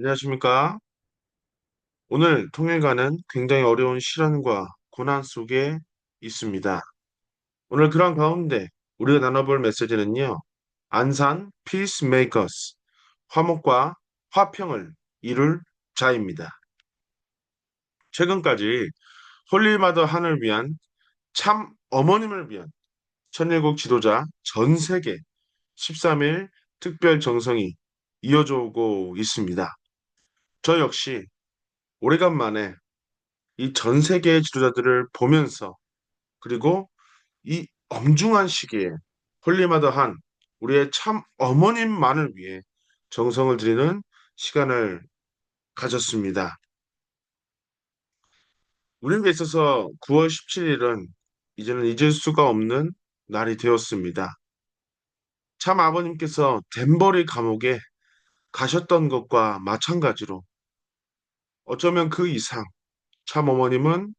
안녕하십니까? 오늘 통일가는 굉장히 어려운 시련과 고난 속에 있습니다. 오늘 그런 가운데 우리가 나눠볼 메시지는요. 안산 피스메이커스, 화목과 화평을 이룰 자입니다. 최근까지 홀리마더 한을 위한 참 어머님을 위한 천일국 지도자 전 세계 13일 특별 정성이 이어져 오고 있습니다. 저 역시 오래간만에 이 전 세계의 지도자들을 보면서 그리고 이 엄중한 시기에 홀리마더한 우리의 참 어머님만을 위해 정성을 드리는 시간을 가졌습니다. 우리에게 있어서 9월 17일은 이제는 잊을 수가 없는 날이 되었습니다. 참 아버님께서 덴버리 감옥에 가셨던 것과 마찬가지로 어쩌면 그 이상 참 어머님은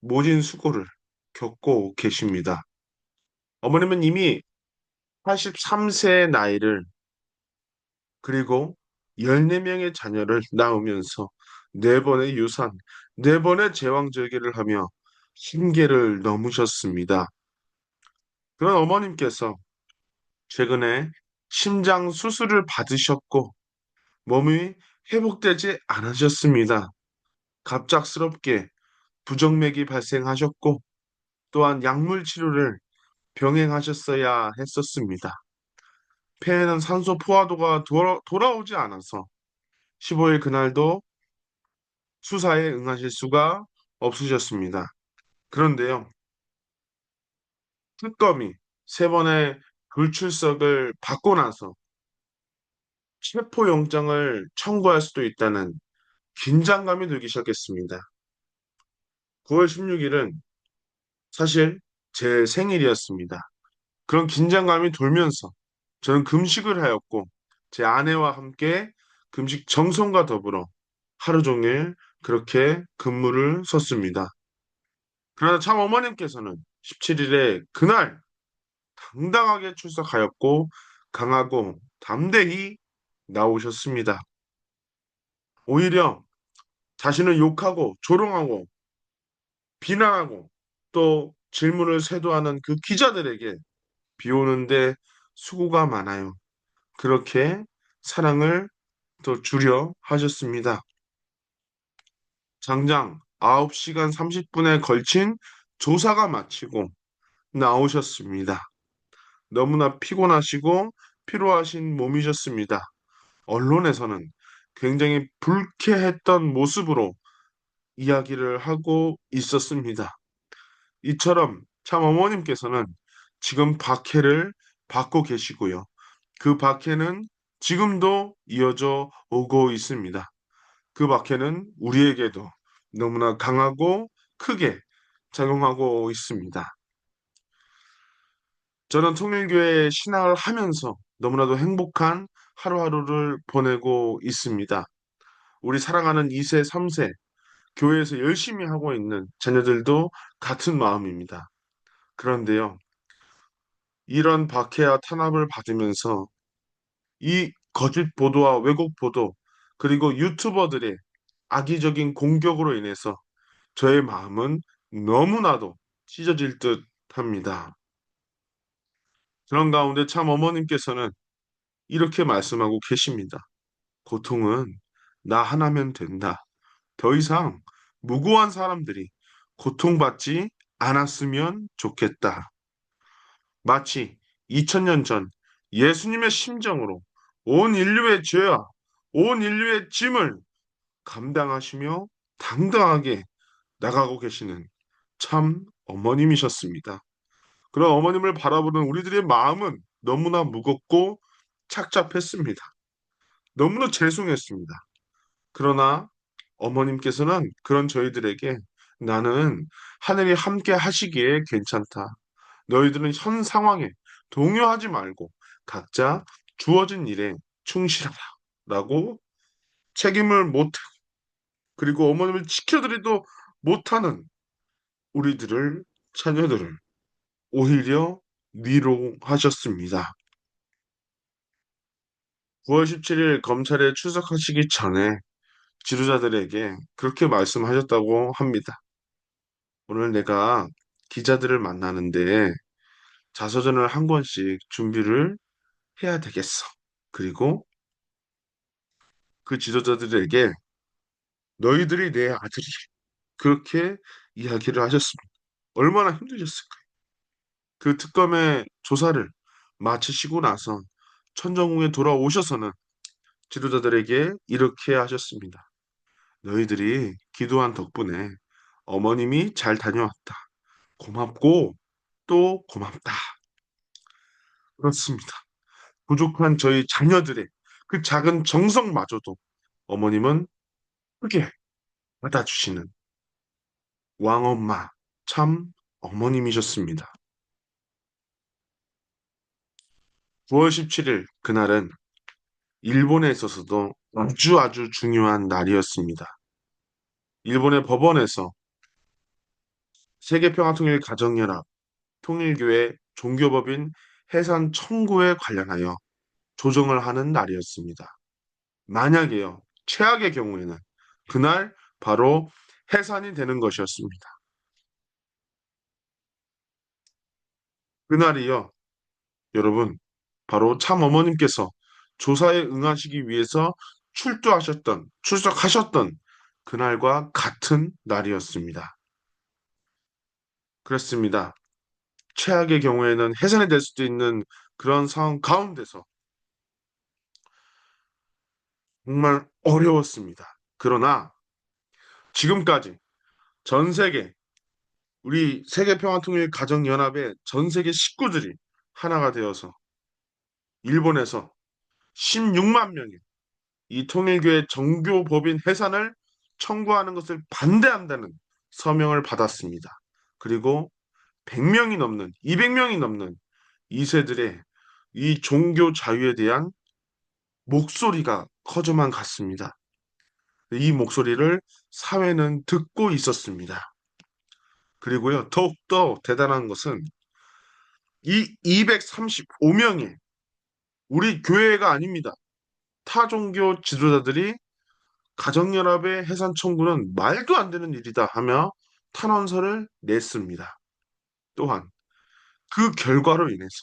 모진 수고를 겪고 계십니다. 어머님은 이미 83세의 나이를 그리고 14명의 자녀를 낳으면서 네 번의 유산, 네 번의 제왕절개를 하며 한계를 넘으셨습니다. 그런 어머님께서 최근에 심장 수술을 받으셨고 몸이 회복되지 않으셨습니다. 갑작스럽게 부정맥이 발생하셨고 또한 약물 치료를 병행하셨어야 했었습니다. 폐에는 산소 포화도가 돌아, 돌아오지 않아서 15일 그날도 수사에 응하실 수가 없으셨습니다. 그런데요, 특검이 세 번의 불출석을 받고 나서 체포영장을 청구할 수도 있다는 긴장감이 들기 시작했습니다. 9월 16일은 사실 제 생일이었습니다. 그런 긴장감이 돌면서 저는 금식을 하였고 제 아내와 함께 금식 정성과 더불어 하루 종일 그렇게 근무를 섰습니다. 그러나 참 어머님께서는 17일에 그날 당당하게 출석하였고 강하고 담대히 나오셨습니다. 오히려 자신을 욕하고 조롱하고 비난하고 또 질문을 쇄도하는 그 기자들에게 비 오는데 수고가 많아요. 그렇게 사랑을 더 주려 하셨습니다. 장장 9시간 30분에 걸친 조사가 마치고 나오셨습니다. 너무나 피곤하시고 피로하신 몸이셨습니다. 언론에서는 굉장히 불쾌했던 모습으로 이야기를 하고 있었습니다. 이처럼 참 어머님께서는 지금 박해를 받고 계시고요. 그 박해는 지금도 이어져 오고 있습니다. 그 박해는 우리에게도 너무나 강하고 크게 작용하고 있습니다. 저는 통일교회 신학을 하면서 너무나도 행복한 하루하루를 보내고 있습니다. 우리 사랑하는 2세, 3세, 교회에서 열심히 하고 있는 자녀들도 같은 마음입니다. 그런데요, 이런 박해와 탄압을 받으면서 이 거짓 보도와 왜곡 보도, 그리고 유튜버들의 악의적인 공격으로 인해서 저의 마음은 너무나도 찢어질 듯 합니다. 그런 가운데 참 어머님께서는 이렇게 말씀하고 계십니다. 고통은 나 하나면 된다. 더 이상 무고한 사람들이 고통받지 않았으면 좋겠다. 마치 2000년 전 예수님의 심정으로 온 인류의 죄와 온 인류의 짐을 감당하시며 당당하게 나가고 계시는 참 어머님이셨습니다. 그런 어머님을 바라보는 우리들의 마음은 너무나 무겁고 착잡했습니다. 너무나 죄송했습니다. 그러나 어머님께서는 그런 저희들에게 나는 하늘이 함께 하시기에 괜찮다. 너희들은 현 상황에 동요하지 말고 각자 주어진 일에 충실하라. 라고 책임을 못, 그리고 어머님을 지켜드리도 못하는 우리들을, 자녀들을 오히려 위로하셨습니다. 9월 17일 검찰에 출석하시기 전에 지도자들에게 그렇게 말씀하셨다고 합니다. 오늘 내가 기자들을 만나는데 자서전을 한 권씩 준비를 해야 되겠어. 그리고 그 지도자들에게 너희들이 내 아들이 그렇게 이야기를 하셨습니다. 얼마나 힘드셨을까요? 그 특검의 조사를 마치시고 나서 천정궁에 돌아오셔서는 지도자들에게 이렇게 하셨습니다. 너희들이 기도한 덕분에 어머님이 잘 다녀왔다. 고맙고 또 고맙다. 그렇습니다. 부족한 저희 자녀들의 그 작은 정성마저도 어머님은 크게 받아주시는 왕엄마 참 어머님이셨습니다. 9월 17일 그날은 일본에 있어서도 아주 아주 중요한 날이었습니다. 일본의 법원에서 세계평화통일 가정연합 통일교회 종교법인 해산 청구에 관련하여 조정을 하는 날이었습니다. 만약에요, 최악의 경우에는 그날 바로 해산이 되는 것이었습니다. 그날이요, 여러분, 바로 참 어머님께서 조사에 응하시기 위해서 출두하셨던, 출석하셨던 그날과 같은 날이었습니다. 그렇습니다. 최악의 경우에는 해산이 될 수도 있는 그런 상황 가운데서 정말 어려웠습니다. 그러나 지금까지 전 세계 우리 세계평화통일 가정연합의 전 세계 식구들이 하나가 되어서 일본에서 16만 명의 이 통일교의 정교 법인 해산을 청구하는 것을 반대한다는 서명을 받았습니다. 그리고 100명이 넘는, 200명이 넘는 2세들의 이 종교 자유에 대한 목소리가 커져만 갔습니다. 이 목소리를 사회는 듣고 있었습니다. 그리고요, 더욱더 대단한 것은 이 235명의 우리 교회가 아닙니다. 타 종교 지도자들이 가정연합의 해산 청구는 말도 안 되는 일이다 하며 탄원서를 냈습니다. 또한 그 결과로 인해서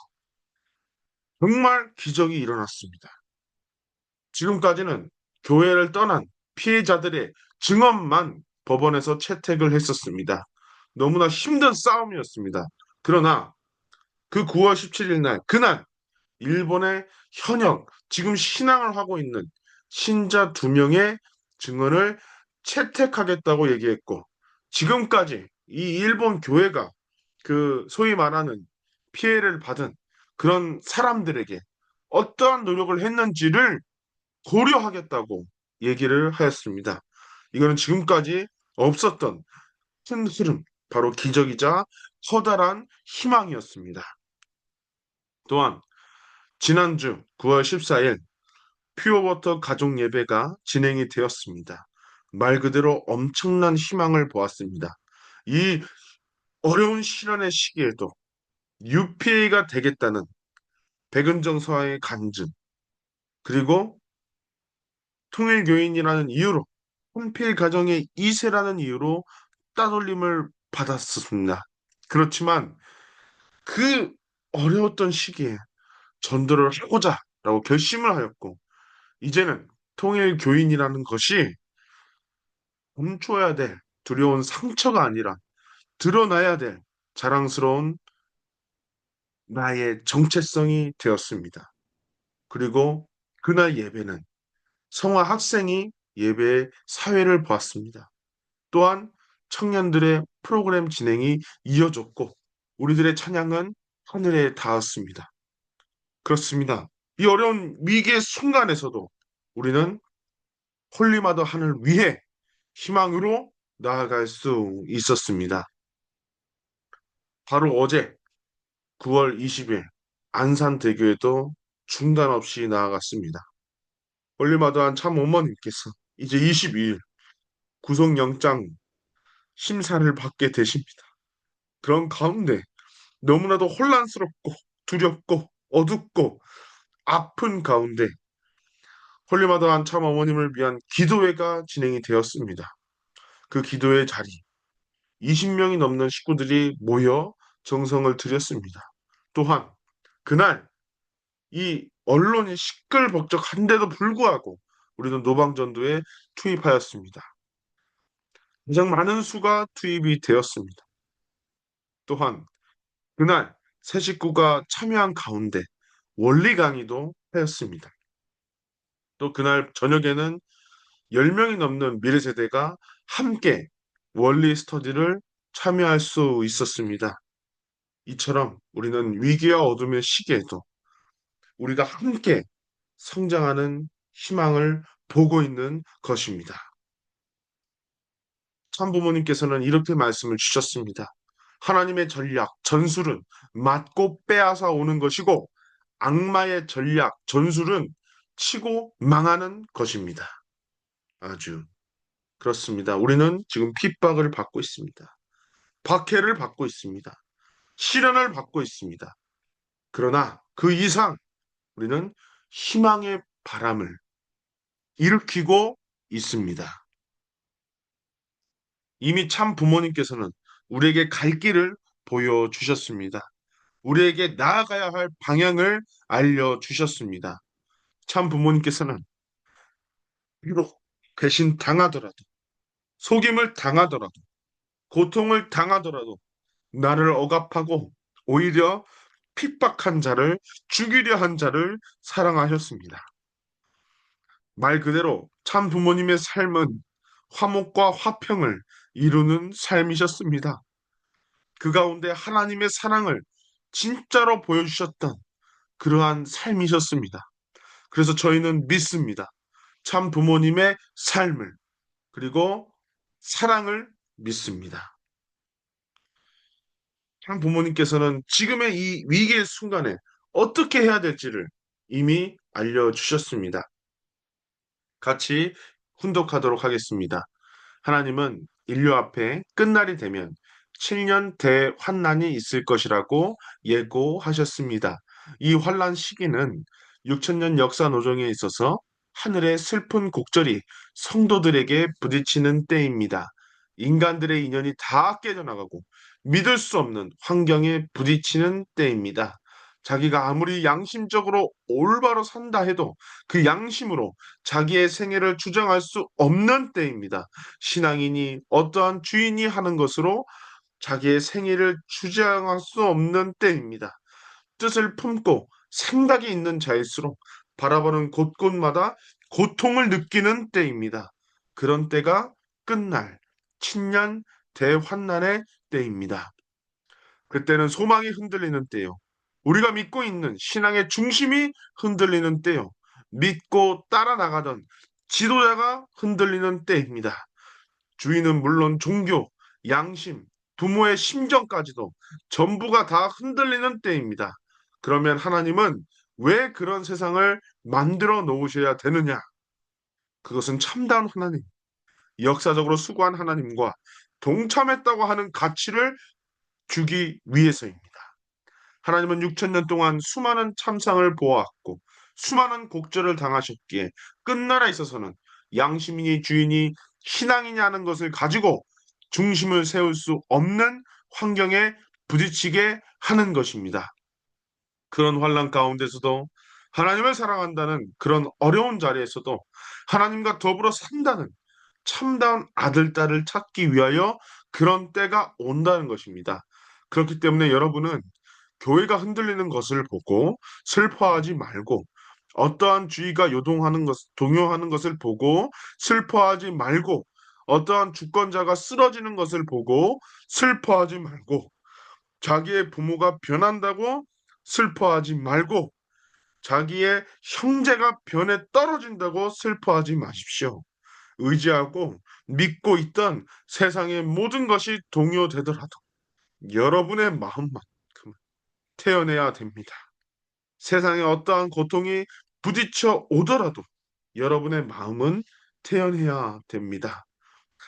정말 기적이 일어났습니다. 지금까지는 교회를 떠난 피해자들의 증언만 법원에서 채택을 했었습니다. 너무나 힘든 싸움이었습니다. 그러나 그 9월 17일 날, 그날, 일본의 현역, 지금 신앙을 하고 있는 신자 두 명의 증언을 채택하겠다고 얘기했고, 지금까지 이 일본 교회가 그 소위 말하는 피해를 받은 그런 사람들에게 어떠한 노력을 했는지를 고려하겠다고 얘기를 하였습니다. 이거는 지금까지 없었던 큰 흐름, 바로 기적이자 커다란 희망이었습니다. 또한 지난주 9월 14일 퓨어워터 가족 예배가 진행이 되었습니다. 말 그대로 엄청난 희망을 보았습니다. 이 어려운 시련의 시기에도 UPA가 되겠다는 백은정 서화의 간증, 그리고 통일교인이라는 이유로, 혼필 가정의 2세라는 이유로 따돌림을 받았습니다. 그렇지만 그 어려웠던 시기에 전도를 하고자 라고 결심을 하였고, 이제는 통일 교인이라는 것이 멈춰야 될 두려운 상처가 아니라 드러나야 될 자랑스러운 나의 정체성이 되었습니다. 그리고 그날 예배는 성화 학생이 예배의 사회를 보았습니다. 또한 청년들의 프로그램 진행이 이어졌고 우리들의 찬양은 하늘에 닿았습니다. 그렇습니다. 이 어려운 위기의 순간에서도 우리는 홀리마더 하늘 위에 희망으로 나아갈 수 있었습니다. 바로 어제 9월 20일 안산대교에도 중단 없이 나아갔습니다. 홀리마더한 참 어머님께서 이제 22일 구속영장 심사를 받게 되십니다. 그런 가운데 너무나도 혼란스럽고 두렵고 어둡고 아픈 가운데 홀리마다한 참 어머님을 위한 기도회가 진행이 되었습니다. 그 기도회 자리 20명이 넘는 식구들이 모여 정성을 들였습니다. 또한 그날 이 언론이 시끌벅적한데도 불구하고 우리는 노방전도에 투입하였습니다. 가장 많은 수가 투입이 되었습니다. 또한 그날 새 식구가 참여한 가운데 원리 강의도 하였습니다. 또 그날 저녁에는 10명이 넘는 미래 세대가 함께 원리 스터디를 참여할 수 있었습니다. 이처럼 우리는 위기와 어둠의 시기에도 우리가 함께 성장하는 희망을 보고 있는 것입니다. 참 부모님께서는 이렇게 말씀을 주셨습니다. 하나님의 전략, 전술은 맞고 빼앗아 오는 것이고 악마의 전략, 전술은 치고 망하는 것입니다. 아주 그렇습니다. 우리는 지금 핍박을 받고 있습니다. 박해를 받고 있습니다. 시련을 받고 있습니다. 그러나 그 이상 우리는 희망의 바람을 일으키고 있습니다. 이미 참 부모님께서는 우리에게 갈 길을 보여주셨습니다. 우리에게 나아가야 할 방향을 알려주셨습니다. 참 부모님께서는 비록 배신 당하더라도, 속임을 당하더라도, 고통을 당하더라도, 나를 억압하고 오히려 핍박한 자를 죽이려 한 자를 사랑하셨습니다. 말 그대로 참 부모님의 삶은 화목과 화평을 이루는 삶이셨습니다. 그 가운데 하나님의 사랑을 진짜로 보여주셨던 그러한 삶이셨습니다. 그래서 저희는 믿습니다. 참 부모님의 삶을 그리고 사랑을 믿습니다. 참 부모님께서는 지금의 이 위기의 순간에 어떻게 해야 될지를 이미 알려주셨습니다. 같이 훈독하도록 하겠습니다. 하나님은 인류 앞에 끝날이 되면 7년 대환난이 있을 것이라고 예고하셨습니다. 이 환란 시기는 6천년 역사 노정에 있어서 하늘의 슬픈 곡절이 성도들에게 부딪히는 때입니다. 인간들의 인연이 다 깨져나가고 믿을 수 없는 환경에 부딪히는 때입니다. 자기가 아무리 양심적으로 올바로 산다 해도 그 양심으로 자기의 생애를 주장할 수 없는 때입니다. 신앙인이 어떠한 주인이 하는 것으로 자기의 생애를 주장할 수 없는 때입니다. 뜻을 품고 생각이 있는 자일수록 바라보는 곳곳마다 고통을 느끼는 때입니다. 그런 때가 끝날 친년 대환난의 때입니다. 그때는 소망이 흔들리는 때요. 우리가 믿고 있는 신앙의 중심이 흔들리는 때요. 믿고 따라 나가던 지도자가 흔들리는 때입니다. 주인은 물론 종교, 양심, 부모의 심정까지도 전부가 다 흔들리는 때입니다. 그러면 하나님은 왜 그런 세상을 만들어 놓으셔야 되느냐? 그것은 참다운 하나님, 역사적으로 수고한 하나님과 동참했다고 하는 가치를 주기 위해서입니다. 하나님은 6천년 동안 수많은 참상을 보았고 수많은 곡절을 당하셨기에 끝날에 있어서는 양심이니 주인이 신앙이냐는 것을 가지고 중심을 세울 수 없는 환경에 부딪히게 하는 것입니다. 그런 환란 가운데서도 하나님을 사랑한다는 그런 어려운 자리에서도 하나님과 더불어 산다는 참다운 아들, 딸을 찾기 위하여 그런 때가 온다는 것입니다. 그렇기 때문에 여러분은 교회가 흔들리는 것을 보고 슬퍼하지 말고 어떠한 주의가 요동하는 것, 동요하는 것을 보고 슬퍼하지 말고 어떠한 주권자가 쓰러지는 것을 보고 슬퍼하지 말고 자기의 부모가 변한다고 슬퍼하지 말고 자기의 형제가 변해 떨어진다고 슬퍼하지 마십시오. 의지하고 믿고 있던 세상의 모든 것이 동요되더라도 여러분의 마음만큼 태어내야 됩니다. 세상에 어떠한 고통이 부딪혀 오더라도 여러분의 마음은 태어내야 됩니다.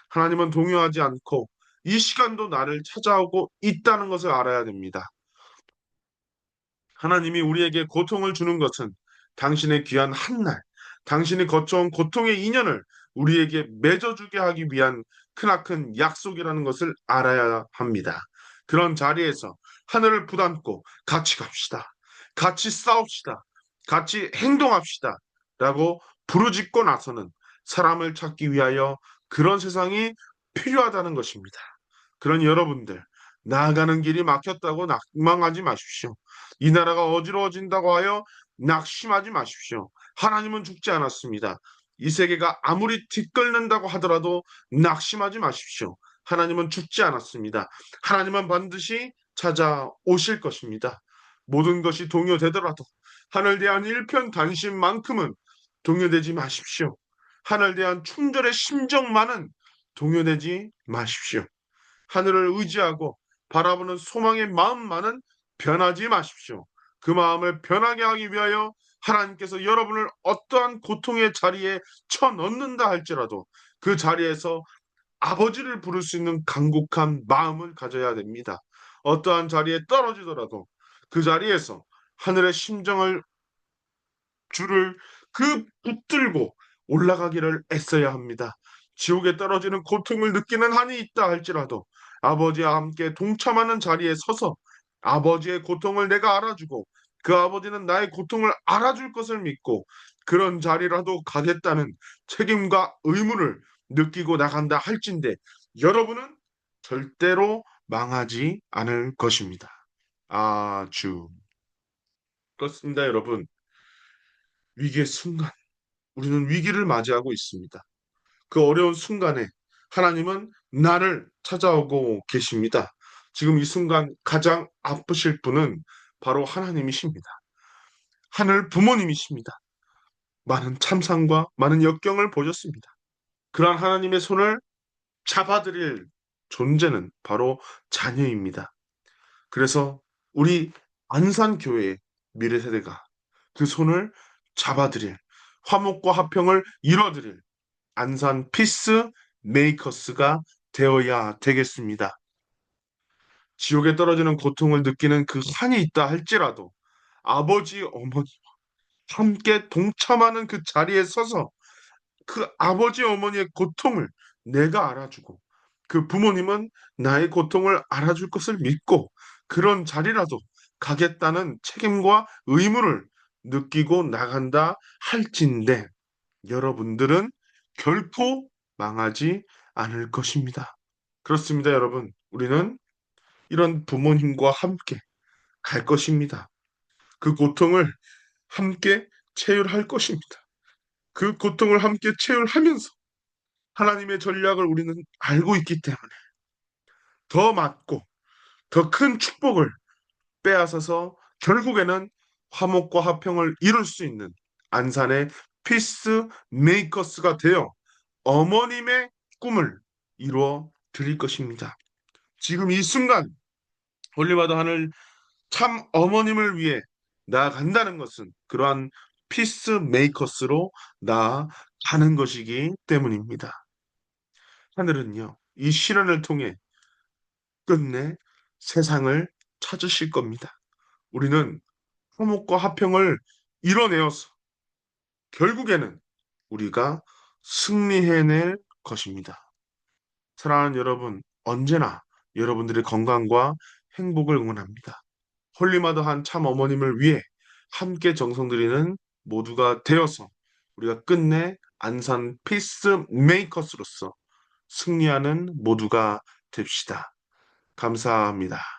하나님은 동요하지 않고 이 시간도 나를 찾아오고 있다는 것을 알아야 됩니다. 하나님이 우리에게 고통을 주는 것은 당신의 귀한 한날, 당신이 거쳐온 고통의 인연을 우리에게 맺어주게 하기 위한 크나큰 약속이라는 것을 알아야 합니다. 그런 자리에서 하늘을 부담고 같이 갑시다. 같이 싸웁시다. 같이 행동합시다. 라고 부르짖고 나서는 사람을 찾기 위하여 그런 세상이 필요하다는 것입니다. 그런 여러분들, 나아가는 길이 막혔다고 낙망하지 마십시오. 이 나라가 어지러워진다고 하여 낙심하지 마십시오. 하나님은 죽지 않았습니다. 이 세계가 아무리 뒤끓는다고 하더라도 낙심하지 마십시오. 하나님은 죽지 않았습니다. 하나님은 반드시 찾아오실 것입니다. 모든 것이 동요되더라도 하늘 대한 일편 단심만큼은 동요되지 마십시오. 하늘 대한 충절의 심정만은 동요되지 마십시오. 하늘을 의지하고 바라보는 소망의 마음만은 변하지 마십시오. 그 마음을 변하게 하기 위하여 하나님께서 여러분을 어떠한 고통의 자리에 쳐넣는다 할지라도 그 자리에서 아버지를 부를 수 있는 간곡한 마음을 가져야 됩니다. 어떠한 자리에 떨어지더라도 그 자리에서 하늘의 심정을 줄을 그 붙들고 올라가기를 애써야 합니다. 지옥에 떨어지는 고통을 느끼는 한이 있다 할지라도 아버지와 함께 동참하는 자리에 서서 아버지의 고통을 내가 알아주고 그 아버지는 나의 고통을 알아줄 것을 믿고 그런 자리라도 가겠다는 책임과 의무를 느끼고 나간다 할진데 여러분은 절대로 망하지 않을 것입니다. 아주 그렇습니다, 여러분. 위기의 순간, 우리는 위기를 맞이하고 있습니다. 그 어려운 순간에 하나님은 나를 찾아오고 계십니다. 지금 이 순간 가장 아프실 분은 바로 하나님이십니다. 하늘 부모님이십니다. 많은 참상과 많은 역경을 보셨습니다. 그러한 하나님의 손을 잡아드릴 존재는 바로 자녀입니다. 그래서 우리 안산교회 미래 세대가 그 손을 잡아드릴 화목과 화평을 이뤄드릴 안산 피스 메이커스가 되어야 되겠습니다. 지옥에 떨어지는 고통을 느끼는 그 한이 있다 할지라도 아버지, 어머니와 함께 동참하는 그 자리에 서서 그 아버지, 어머니의 고통을 내가 알아주고 그 부모님은 나의 고통을 알아줄 것을 믿고 그런 자리라도 가겠다는 책임과 의무를 느끼고 나간다 할진데 여러분들은 결코 망하지 않을 것입니다. 그렇습니다, 여러분. 우리는 이런 부모님과 함께 갈 것입니다. 그 고통을 함께 체휼할 것입니다. 그 고통을 함께 체휼하면서 하나님의 전략을 우리는 알고 있기 때문에 더 맞고 더 큰 축복을 빼앗아서 결국에는 화목과 화평을 이룰 수 있는 안산의 피스 메이커스가 되어 어머님의 꿈을 이루어 드릴 것입니다. 지금 이 순간 홀리바드 하늘 참 어머님을 위해 나아간다는 것은 그러한 피스 메이커스로 나아가는 것이기 때문입니다. 하늘은요, 이 시련을 통해 끝내 세상을 찾으실 겁니다. 우리는 화목과 화평을 이뤄내어서 결국에는 우리가 승리해낼 것입니다. 사랑하는 여러분, 언제나 여러분들의 건강과 행복을 응원합니다. 홀리마더한 참 어머님을 위해 함께 정성 들이는 모두가 되어서 우리가 끝내 안산 피스 메이커스로서 승리하는 모두가 됩시다. 감사합니다.